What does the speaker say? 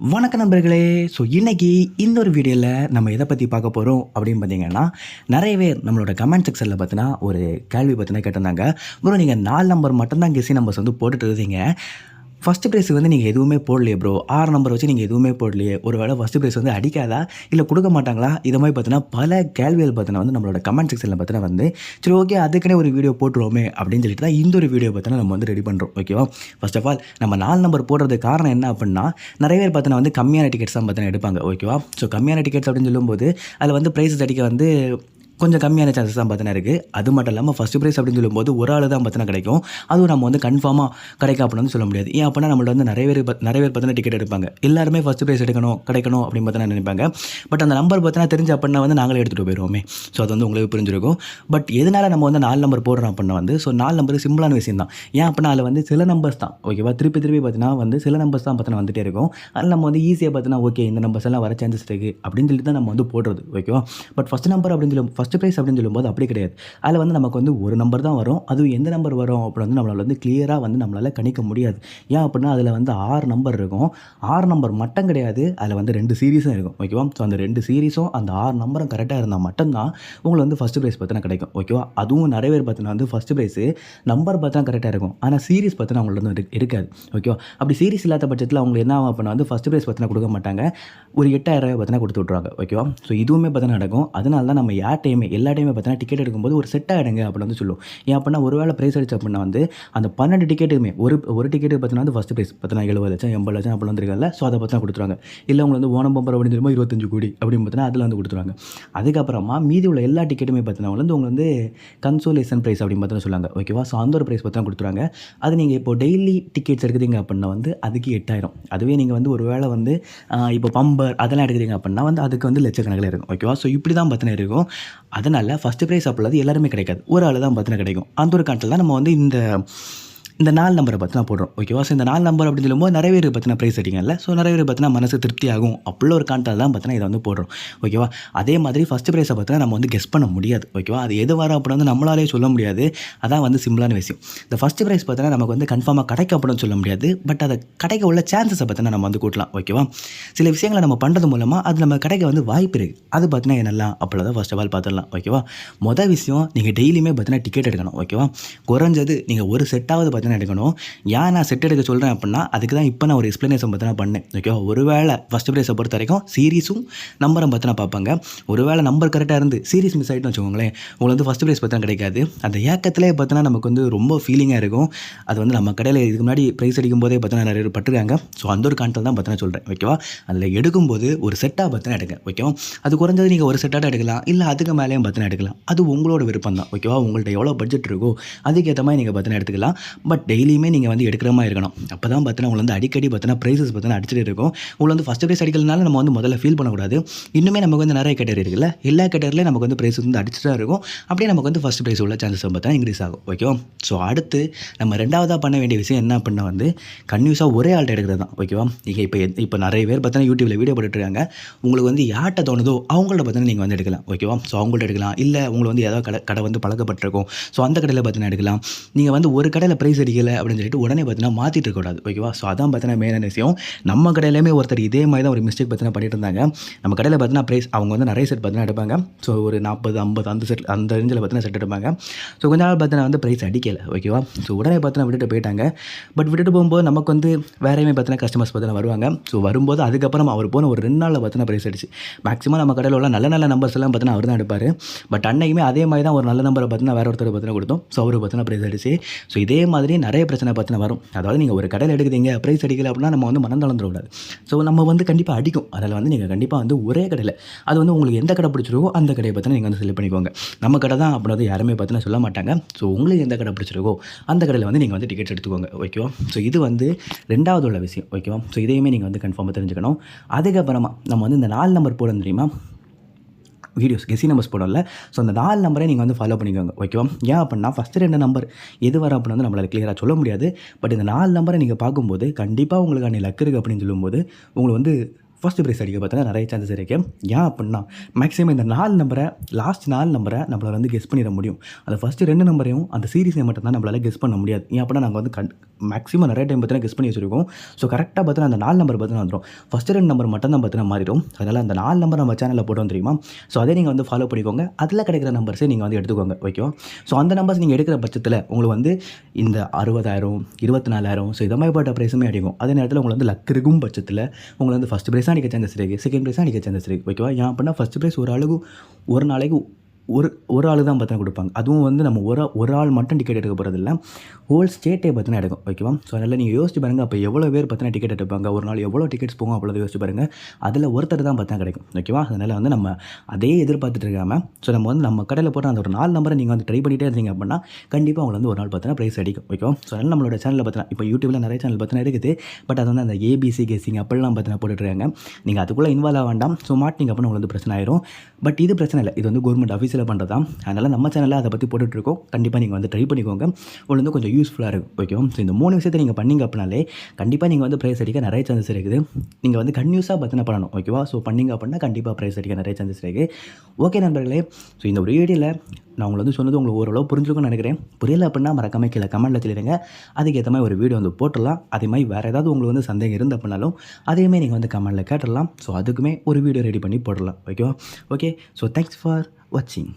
வணக்க நண்பர்களே. ஸோ இன்றைக்கி இந்த ஒரு வீடியோவில் நம்ம எதை பற்றி பார்க்க போகிறோம் அப்படின்னு பார்த்தீங்கன்னா நிறைய பேர் நம்மளோட கமெண்ட் செக்ஷனில் பார்த்தினா ஒரு கேள்வி பார்த்தினா கேட்டிருந்தாங்க. ப்ரோ நீங்கள் நாலு நம்பர் மட்டும்தான் கெஸி நம்பர்ஸ் வந்து போட்டுட்டு இருந்தீங்க ஃபஸ்ட்டு ப்ரைஸ் வந்து நீங்கள் எதுவுமே போடலையே ப்ரோ ஆறு நம்பர் வச்சு நீங்கள் எதுவுமே போடலையே. ஒரு வேளை ஃபஸ்ட்டு ப்ரைஸ் வந்து அடிக்காதா? இல்லை கொடுக்க மாட்டாங்களா? இதை மாதிரி பார்த்தீங்கன்னா பல கேள்விகள் பார்த்தீங்கன்னா வந்து நம்மளோட கமெண்ட் செக்ஷனில் பார்த்தீங்கன்னா வந்து சரி ஓகே அதுக்குன்னே ஒரு வீடியோ போட்டுருவோமே அப்படின்னு சொல்லிட்டு தான் இந்த ஒரு வீடியோ பார்த்தீங்கன்னா நம்ம வந்து ரெடி பண்ணுறோம் ஓகேவா ஃபர்ஸ்ட் ஆஃப் ஆல் நம்ம நாலு நம்பர் போடுறதுக்கு காரணம் என்ன அப்படின்னா நிறைய பேர் பார்த்தீங்கன்னா வந்து கம்மியான டிக்கெட்ஸ் தான் பார்த்தீங்கன்னா எடுப்பாங்க. ஓகேவா ஸோ கம்மியான டிக்கெட்ஸ் அப்படின்னு சொல்லும்போது அதில் வந்து ப்ரைஸஸ் அடிக்க வந்து கொஞ்சம் கம்மியான சான்சஸ் தான் பார்த்தீங்கன்னா இருக்குது அது மட்டும் இல்லாமல் ஃபஸ்ட்டு ப்ரைஸ் அப்படின்னு சொல்லும்போது ஒரு ஆள் தான் பார்த்தீங்கன்னா கிடைக்கும். அதுவும் நம்ம வந்து கன்ஃபார்மாக கிடைக்கும் அப்படின்னு சொல்ல முடியாது. ஏன் அப்படின்னா நம்மள்ட்ட வந்து நிறைய பேர் நிறைய பேர் பார்த்தீங்கன்னா டிக்கெட் எடுப்பாங்க. எல்லாருமே ஃபஸ்ட்டு ப்ரைஸ் எடுக்கணும் கிடைக்கணும் அப்படின்னு பார்த்தீங்கன்னா நினைப்பாங்க. பட் அந்த நம்பர் பார்த்தீங்கன்னா தெரிஞ்ச அப்படின்னா வந்து நாங்களே எடுத்துகிட்டு போயிடுவோமே. ஸோ அது வந்து உங்களுக்கு புரிஞ்சிருக்கும். பட் எதனால் நம்ம வந்து நாலு நம்பர் போடுறோம் அப்படின்னா வந்து ஸோ நாலு நம்பர் சிம்பிளான விஷயம் தான். ஏன் அப்படின்னா அதில் வந்து சில நம்பர்ஸ் தான். ஓகேவா திருப்பி திருப்பி பார்த்தீங்கன்னா வந்து சில நம்பர்ஸ் தான் பார்த்தீங்கன்னா வந்துட்டே இருக்கும். அதில் நம்ம வந்து ஈஸியாக பார்த்தீங்கன்னா ஓகே இந்த நம்பர்ஸ் எல்லாம் வர சான்சஸ் இருக்குது அப்படின்னு சொல்லிட்டு தான் நம்ம வந்து போடுறது. ஓகேவா பட் ஃபஸ்ட் நம்பர் அப்படின்னு சொல்லும் ஃபஸ்ட் ப்ரைஸ் அப்படின்னு சொல்லும்போது அப்படி கிடையாது. அதில் வந்து நமக்கு வந்து ஒரு நம்பர் தான் வரும். அதுவும் எந்த நம்பர் வரும் அப்படின்னு வந்து நம்மளால் வந்து கிளியராக வந்து நம்மளால் கணிக்க முடியாது. ஏன் அப்படின்னா அதில் வந்து ஆறு நம்பர் இருக்கும். ஆறு நம்பர் மட்டும் கிடையாது. அதில் வந்து ரெண்டு சீரீஸும் இருக்கும். ஓகேவா ஸோ அந்த ரெண்டு சீரீஸும் அந்த ஆறு நம்பரும் கரெக்டாக இருந்தால் மட்டும்தான் உங்களுக்கு வந்து ஃபஸ்ட்டு ப்ரைஸ் பார்த்தீங்கன்னா கிடைக்கும். ஓகேவா அதுவும் நிறைய பேர் பார்த்தீங்கன்னா வந்து ஃபஸ்ட்டு ப்ரைஸு நம்பர் பார்த்தா கரெக்டாக இருக்கும். ஆனால் சீரிஸ் பார்த்தீங்கன்னா அவங்கள்ட்ட வந்து இருக்காது. ஓகேவா அப்படி சீரிஸ் இல்லாத பட்சத்தில் அவங்க என்ன ஆகும் அப்படின்னா வந்து ஃபஸ்ட்டு ப்ரைஸ் பார்த்தீங்கன்னா கொடுக்க மாட்டாங்க. ஒரு எட்டாயிரம் ரூபாய் பார்த்தீங்கன்னா கொடுத்து விட்ருவாங்க ஓகேவா ஸோ இதுவுமே பார்த்தீங்கன்னா நடக்கும். அதனால தான் நம்ம யார் டைம் எல்லா டைமே பார்த்தீங்கன்னா டிக்கெட் எடுக்கும்போது ஒரு செட் ஆகிடுங்க அப்படின்னு வந்து சொல்லுவோம். ஏன் அப்படின்னா ஒரு வேளை ப்ரைஸ் அடிச்சு அப்படின்னா வந்து அந்த பன்னெண்டு டிக்கெட்டுமே ஒரு ஒரு டிக்கெட்டு பார்த்தீங்கன்னா வந்து ஃபஸ்ட் ப்ரைஸ் பார்த்தீங்கன்னா எழுபது லட்சம் எண்பது லட்சம் அப்படி வந்துருக்கல ஸோ அதை பார்த்தா கொடுத்துருவாங்க. இல்லை அவங்க வந்து ஓனம் பம்பர் அப்படின்னு சொல்லும்போது இருபத்தஞ்சு கோடி அப்படின்னு பார்த்தீங்கன்னா அதில் வந்து கொடுத்துருவாங்க. அதுக்கப்புறமா மீதி உள்ள எல்லா டிக்கெட்டுமே பார்த்தீங்கன்னா வந்து உங்களுக்கு வந்து கன்சோலேஷன் ப்ரைஸ் அப்படின்னு பார்த்தா சொல்லுவாங்க. ஓகேவா ஸோ அந்த ஒரு ப்ரைஸ் பார்த்தீங்கன்னா கொடுத்துருவாங்க. அது நீங்கள் இப்போ டெய்லி டிக்கெட்ஸ் எடுக்கிறீங்க அப்படின்னா வந்து அதுக்கு எட்டாயிரம். அதுவே நீங்கள் வந்து ஒரு வேளை வந்து இப்போ பம்பர் அதெல்லாம் எடுக்கிறீங்க அப்படின்னா வந்து அதுக்கு வந்து லட்சக்கணக்கில் இருக்கும். ஓகேவா ஸோ இப்படி தான் பார்த்தீங்கன்னா இருக்கும். அதனால் ஃபஸ்ட்டு ப்ரைஸ் அப்படி எல்லாருமே கிடைக்காது. ஒரு ஆள் தான் பார்த்தீங்கன்னா கிடைக்கும். அந்த ஒரு காலத்தில் தான் நம்ம வந்து இந்த இந்த நாலு நம்பரை பற்றினா போடுறோம். ஓகேவா ஸோ இந்த நாலு நம்பர் அப்படின்னு சொல்லும்போது நிறைய பேர் பற்றின ப்ரைஸ் அடிங்கல்ல ஸோ நிறைய பேர் பற்றினா மனசு திருப்தி ஆகும் அப்படி ஒரு காண்டால் தான் பார்த்தினா இதை வந்து போடுறோம். ஓகேவா அதே மாதிரி ஃபஸ்ட்டு ப்ரைஸை பார்த்தினா நம்ம வந்து கெஸ் பண்ண முடியாது. ஓகேவா அது எது வரும் அப்படின்னு வந்து நம்மளாலே சொல்ல முடியாது. அதான் வந்து சிம்பிளான விஷயம். இந்த ஃபஸ்ட்டு ப்ரைஸ் பார்த்தினா நமக்கு வந்து கன்ஃபார்மாக கிடைக்க அப்படின்னு சொல்ல முடியாது. பட் அதை கிடைக்க உள்ள சான்சஸை பற்றினா நம்ம வந்து கூட்டலாம். ஓகேவா சில விஷயங்களை நம்ம பண்ணுறது மூலமாக அது நம்ம கிடைக்க வந்து வாய்ப்பு இருக்குது அது பார்த்தினா என்னெல்லாம் அப்படி தான் ஃபர்ஸ்ட் ஆஃப் ஆல் பார்த்துடலாம் ஓகேவா மொதல் விஷயம் நீங்கள் டெய்லியுமே பார்த்தினா டிக்கெட் எடுக்கணும். ஓகேவா குறைஞ்சது நீங்கள் ஒரு செட்டாவது பார்த்தீங்கன்னா எடுக்கணும். ஏன் நான் செட் எடுக்க சொல்கிறேன் அப்படின்னா அதுக்கு தான் இப்போ நான் ஒரு எக்ஸ்ப்ளனேஷன் பற்றினா பண்ணேன். ஓகேவா ஒருவேளை ஃபஸ்ட் ப்ரைஸை பொறுத்த வரைக்கும் சீரிஸும் நம்பரை பற்றினா பார்ப்பாங்க. ஒருவேளை நம்பர் கரெக்டாக இருந்து சீரிஸ் மிஸ் ஆகிட்டுன்னு வச்சுக்கோங்களேன் உங்களுக்கு வந்து ஃபஸ்ட் ப்ரைஸ் பார்த்தா கிடைக்காது. அந்த ஏக்கத்திலே பார்த்தோன்னா நமக்கு வந்து ரொம்ப ஃபீலிங்காக இருக்கும். அது வந்து நம்ம கடையில் இதுக்கு முன்னாடி ப்ரைஸ் அடிக்கும் போதே பார்த்தீங்கன்னா நிறைய பேர் பட்டிருக்காங்க. ஸோ அந்த ஒரு கான்டல் தான் பார்த்தீங்கன்னா சொல்கிறேன் ஓகேவா அதில் எடுக்கும்போது ஒரு செட்டாக பார்த்தீங்கன்னா எடுங்க. ஓகேவா அது குறைஞ்சது நீங்கள் ஒரு செட்டாக எடுக்கலாம். இல்லை அதுக்கு மேலேயும் பார்த்தீங்கன்னா எடுக்கலாம். அது உங்களோட விருப்பம் தான் ஓகேவா உங்கள்கிட்ட எவ்வளோ பட்ஜெட் இருக்கோ அதுக்கேற்ற மாதிரி நீங்கள் பார்த்தினா எடுத்துக்கலாம். பட் டெய்லியுமே நீங்கள் வந்து எடுக்கிற மாதிரி இருக்கணும். அப்போ தான் பார்த்தீங்கன்னா உங்களை வந்து அடிக்கடி பார்த்தீங்கன்னா ப்ரைஸஸ் பார்த்தீங்கன்னா அடிச்சுட்டு இருக்கும். உங்களை வந்து ஃபஸ்ட்டு ப்ரைஸ் அடிக்கிறதுனால நம்ம வந்து முதல்ல ஃபீல் பண்ணக்கூடாது. இன்னுமே நமக்கு வந்து நிறைய கேட்டகரி இருக்குல்ல? எல்லா கேட்டகரியிலையும் நமக்கு வந்து ப்ரைஸ் வந்து அடிச்சுட்டு இருக்கும். அப்படியே நமக்கு வந்து ஃபஸ்ட் ப்ரைஸ் உள்ள சான்சஸ் பார்த்தா இன்க்ரீஸ் ஆகும். ஓகேவா ஸோ அடுத்து நம்ம ரெண்டாவதாக பண்ண வேண்டிய விஷயம் என்ன அப்படின்னா வந்து கன்யூஸாக ஒரே ஆள்கிட்ட எடுக்கிறது தான். ஓகேவா நீங்கள் இப்போ இப்போ நிறைய பேர் பார்த்தீங்கன்னா யூடியூப்பில் வீடியோ போட்டுட்ருக்காங்க. உங்களுக்கு வந்து யார்கிட்ட தோணுதோ அவங்கள்ட்ட பார்த்தீங்கன்னா நீங்கள் வந்து எடுக்கலாம். ஓகேவா ஸோ அவங்கள்ட்ட எடுக்கலாம். இல்லை உங்களுக்கு வந்து ஏதாவது கடை கடை வந்து பழக்கப்பட்டிருக்கும். ஸோ அந்த கடையில் பார்த்தீங்கன்னா எடுக்கலாம். நீங்கள் வந்து ஒரு கடையில் ப்ரைஸ் அடிக்கலை அப்படின்னு சொல்லிட்டு உடனே பார்த்தீங்கன்னா மாற்றிட்டு இருக்கக்கூடாது ஓகேவா? ஸோ அதான் பார்த்தீங்கன்னா மெயினான விஷயம். நம்ம கடையிலுமே ஒருத்தர் இதே மாதிரி தான் ஒரு மிஸ்டேக் பார்த்தீங்கன்னா பண்ணிட்டு இருந்தாங்க. நம்ம கடையில் பார்த்தீங்கன்னா ப்ரைஸ் அவங்க வந்து நிறைய செட் பார்த்தீங்கன்னா எடுப்பாங்க. ஸோ ஒரு நாற்பது ஐம்பது அந்த செட் அந்த ரேஞ்சில் பார்த்தீங்கன்னா செட் எடுப்பாங்க. ஸோ கொஞ்ச நாள் பார்த்தீங்கன்னா வந்து ப்ரைஸ் அடிக்கலை. ஓகேவா? ஸோ உடனே பார்த்தீங்கன்னா விட்டுட்டு போயிட்டாங்க. பட் விட்டுட்டு போகும்போது நமக்கு வந்து வேறையுமே பார்த்தீங்கன்னா கஸ்டமர்ஸ் பார்த்தீங்கன்னா வருவாங்க. ஸோ வரும்போது அதுக்கப்புறம் அவர் போன ஒரு ரெண்டு நாளில் பார்த்தீங்கன்னா ப்ரைஸ் அடிச்சு. மேக்ஸிமம் நம்ம கடையில் உள்ள நல்ல நல்ல நம்பர்ஸ் எல்லாம் பார்த்தீங்கன்னா அவர் தான் எடுப்பார். பட் அன்னைக்குமே அதே மாதிரி தான் ஒரு நல்ல நம்பரை பார்த்தீங்கன்னா வேறு ஒருத்தர் பார்த்தீங்கன்னா கொடுத்தோம். ஸோ அவர் பார்த்தீங்கன்னா ப்ரைஸ் அடிச்சு. ஸோ இதே மாதிரி நிறைய பிரச்சனை பிரச்சனை வரும். அதாவது நீங்கள் ஒரு கடையில் எடுக்கிறீங்க ப்ரைஸ் அடிக்கல அப்படின்னா நம்ம வந்து மனம் தளர்ந்துடக்கூடாது. ஸோ நம்ம வந்து கண்டிப்பாக அடிக்கும். அதில் வந்து நீங்கள் கண்டிப்பாக வந்து ஒரே கடையில் அது வந்து உங்களுக்கு எந்த கடை பிடிச்சிருக்கோ அந்த கடையை பற்றின நீங்கள் வந்து செலக்ட் பண்ணிக்கோங்க. நம்ம கடை தான் அப்படின்னு யாருமே பார்த்தீங்கன்னா சொல்ல மாட்டாங்க. ஸோ உங்களுக்கு எந்த கடை பிடிச்சிருக்கோ அந்த கடையில் வந்து நீங்கள் வந்து டிக்கெட் எடுத்துக்கோங்க. ஓகேவா ஸோ இது வந்து ரெண்டாவது உள்ள விஷயம். ஓகேவா ஸோ இதையுமே நீங்கள் வந்து கன்ஃபார்மாக தெரிஞ்சுக்கணும். அதுக்கப்புறமா நம்ம வந்து இந்த நாலு நம்பர் போட தெரியுமா? வீடியோஸ் கெசி நம்பர்ஸ் போடல ஸோ அந்த நாலு நம்பரை நீங்கள் வந்து ஃபாலோ பண்ணிக்கோங்க. ஓகேவா ஏன் அப்படின்னா ஃபஸ்ட்டு ரெண்டு நம்பர் எது வர அப்படின்னு வந்து நம்மளால் கிளியராக சொல்ல முடியாது. பட் இந்த நாலு நம்பரை நீங்கள் பார்க்கும்போது கண்டிப்பாக உங்களுக்கான லக் இருக்குது அப்படின்னு சொல்லும்போது உங்களுக்கு வந்து ஃபஸ்ட்டு ப்ரைஸ் அடிக்க பார்த்தீங்கன்னா நிறைய சான்சஸ் இருக்குது ஏன் அப்படின்னா மேக்ஸிமம் இந்த நாலு நம்பரை லாஸ்ட் நாலு நம்பரை நம்மளால் வந்து கெஸ் பண்ணிட முடியும். அந்த ஃபஸ்ட்டு ரெண்டு நம்பரையும் அந்த சீரீஸை மட்டும் தான் நம்மளால் கெஸ் பண்ண முடியாது. ஏன் அப்படின்னா நாங்கள் வந்து கண் மேக்ஸிமம் நிறைய டைம் பார்த்தீங்கன்னா கெஸ் பண்ணி வச்சிருக்கோம். ஸோ கரெக்டாக பார்த்தீங்கன்னா அந்த நாலு நம்பர் பார்த்தீங்கன்னா வந்துடும் ஃபஸ்ட்டு ரெண்டு நம்பர் மட்டும் தான் பார்த்தீங்கன்னா மாறிடும். அதனால் அந்த நாலு நம்பர் நம்ம சேனலில் போட்டோம் தெரியுமா? ஸோ அதே நீங்கள் வந்து ஃபாலோ பண்ணிக்கோங்க. அதில் கிடைக்கிற நம்பர்ஸே நீங்கள் வந்து எடுத்துக்கோங்க. ஓகேவா ஸோ அந்த நம்பர்ஸ் நீங்கள் எடுக்கிற பட்சத்தில் உங்களுக்கு வந்து இந்த அறுபதாயிரம் இருபத்தி நாலாயிரம் ஸோ இதை மாதிரிப்பட்ட ப்ரைஸுமே அடிக்கும். அதே நேரத்தில் உங்களுக்கு வந்து லக் இருக்கும் பட்சத்தில் உங்களுக்கு வந்து ஃபஸ்ட் ப்ரைஸாக அடிக்க சான்சஸ் இருக்குது செகண்ட் ப்ரைஸாக அடிக்க சான்சஸ் இருக்குது ஓகேவா ஏன் அப்படின்னா ஃபஸ்ட் ப்ரைஸ் ஒரு ஆளுக்கு ஒரு நாளைக்கு ஒரு ஒரு ஆள் தான் பார்த்தீங்கன்னா கொடுப்பாங்க. அதுவும் வந்து நம்ம ஒரு ஒரு ஆள் மட்டும் டிக்கெட் எடுக்க போகிறதில்ல ஹோல் ஸ்டேட்டே பார்த்தீங்கன்னா எடுக்கும். ஓகேவா ஸோ அதனால் நீங்கள் யோசிச்சு பாருங்கள் அப்போ எவ்வளோ பேர் பார்த்தீங்கன்னா டிக்கெட் எடுப்பாங்க? ஒரு நாள் எவ்வளோ டிக்கெட்ஸ் போகும்? அவ்வளோ யோசிச்சு பாருங்கள் அதில் ஒருத்தர் தான் பார்த்தா கிடைக்கும். ஓகேவா அதனால் வந்து நம்ம அதே எதிர்பார்த்துட்டு இருக்காமல் ஸோ நம்ம வந்து நம்ம கடையில் போட்டால் அந்த ஒரு நாலு நம்பரை நீங்கள் வந்து ட்ரை பண்ணிகிட்டே இருந்தீங்க அப்படின்னா கண்டிப்பாக உங்களை வந்து ஒரு நாள் பார்த்தீங்கன்னா ப்ரைஸ் அடிக்கும். ஓகேவா ஸோ அதனால் நம்மளோட சேனலில் பார்த்தீங்கன்னா இப்போ யூடியூப்பில் நிறைய சேனல் பார்த்தீங்கன்னா இருக்குது. பட் அது வந்து அந்த ஏபிசி கேசிங் அப்படிலாம் பார்த்தீங்கன்னா போட்டுட்ருக்காங்க நீங்கள் அதுக்குள்ளே இன்வால்வ் ஆக வேண்டாம். ஸோ மாட்டிங்க அப்படின்னு உங்களுக்கு வந்து பிரச்சனை ஆயிரும். பட் இது பிரச்சனை இல்லை. இது வந்து கவர்மெண்ட் ஆஃபீஸில் பண்ணுறது தான் அதனால் நம்ம சேனலில் அதை பற்றி போட்டுட்ருக்கோம். கண்டிப்பாக நீங்கள் வந்து ட்ரை பண்ணிக்கோங்க. உங்களுக்கு வந்து கொஞ்சம் யூஸ்ஃபுல்லாக இருக்கும் ஓகே ஸோ இந்த மூணு விஷயத்தை நீங்கள் பண்ணீங்க அப்படின்னாலே கண்டிப்பாக நீங்கள் வந்து ப்ரைஸ் அடிக்க நிறைய சான்சஸ் இருக்குது. நீங்கள் வந்து கன்யூஸாக பற்றின பண்ணணும். ஓகேவா ஸோ பண்ணீங்க அப்படின்னா கண்டிப்பாக ப்ரைஸ் அடிக்க நிறைய சான்சஸ் இருக்குது ஓகே நண்பர்களே ஸோ இந்த ஒரு வீடியோவில் நான் உங்களை வந்து சொன்னது உங்களுக்கு ஓரளவு புரிஞ்சுக்கணும்னு நினைக்கிறேன். புரியல அப்படின்னா மறக்காம கீழே கமெண்ட்டில் சொல்லிடுங்க அதுக்கேற்ற மாதிரி ஒரு வீடியோ வந்து போட்டுடலாம். அதே மாதிரி வேறு ஏதாவது உங்களுக்கு வந்து சந்தேகம் இருந்த அப்படின்னாலும் அதையுமே நீங்கள் வந்து கமெண்ட்டில் கேட்டுடலாம். ஸோ அதுக்குமே ஒரு வீடியோ ரெடி பண்ணி போடலாம் ஓகேவா ஓகே ஸோ தேங்க்ஸ் ஃபார் 我进